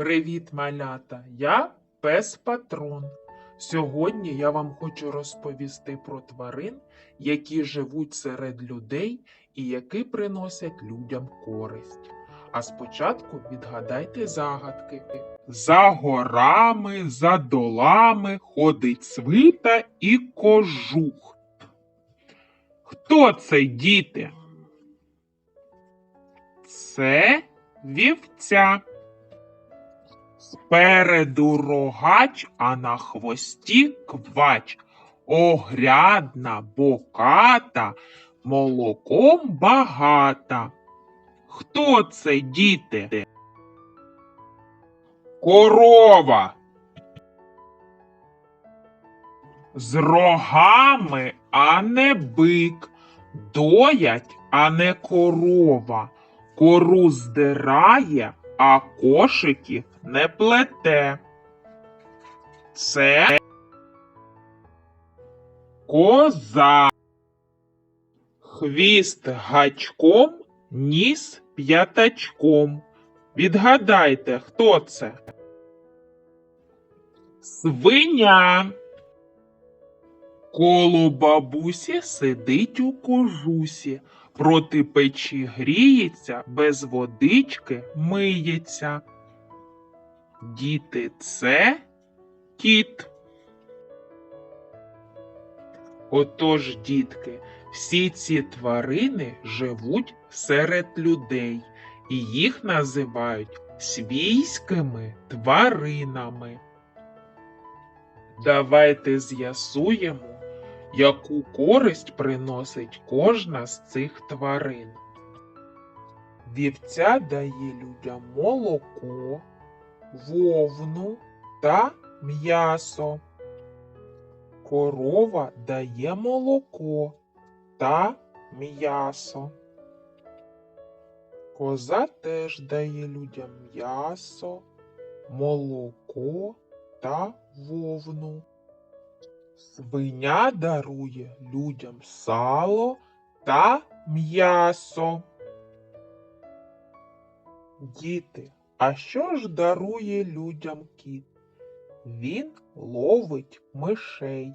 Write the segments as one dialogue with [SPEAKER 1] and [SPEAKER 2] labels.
[SPEAKER 1] Привіт, малята! Я пес Патрон. Сьогодні я вам хочу розповісти про тварин, які живуть серед людей і які приносять людям користь. А спочатку відгадайте загадки. За горами, за долами ходить свита і кожух. Хто це, діти? Це вівця. Спереду рогач, а на хвості квач. Огрядна, боката, молоком багата. Хто це, діти? Корова. З рогами, а не бик. Доять, а не корова. Кору здирає, а кошиків не плете. Це коза. Хвіст гачком, ніс п'ятачком. Відгадайте, хто це? Свиня. Коло бабусі сидить у кожусі, проти печі гріється, без водички миється. Діти це кіт. Отож, дітки, всі ці тварини живуть серед людей, і їх називають свійськими тваринами. Давайте з'ясуємо, яку користь приносить кожна з цих тварин. Вівця дає людям молоко, вовну та м'ясо. Корова дає молоко та м'ясо. Коза теж дає людям м'ясо, молоко та вовну. Свиня дарує людям сало та м'ясо. Діти, а що ж дарує людям кіт? Він ловить мишей.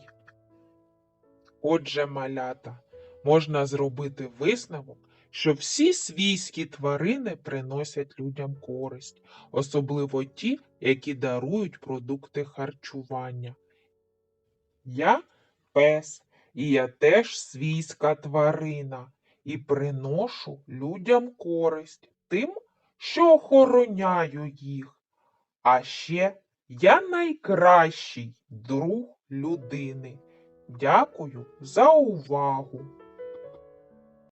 [SPEAKER 1] Отже, малята, можна зробити висновок, що всі свійські тварини приносять людям користь, особливо ті, які дарують продукти харчування. Я пес, і я теж свійська тварина, і приношу людям користь тим, що охороняю їх. А ще я найкращий друг людини. Дякую за увагу!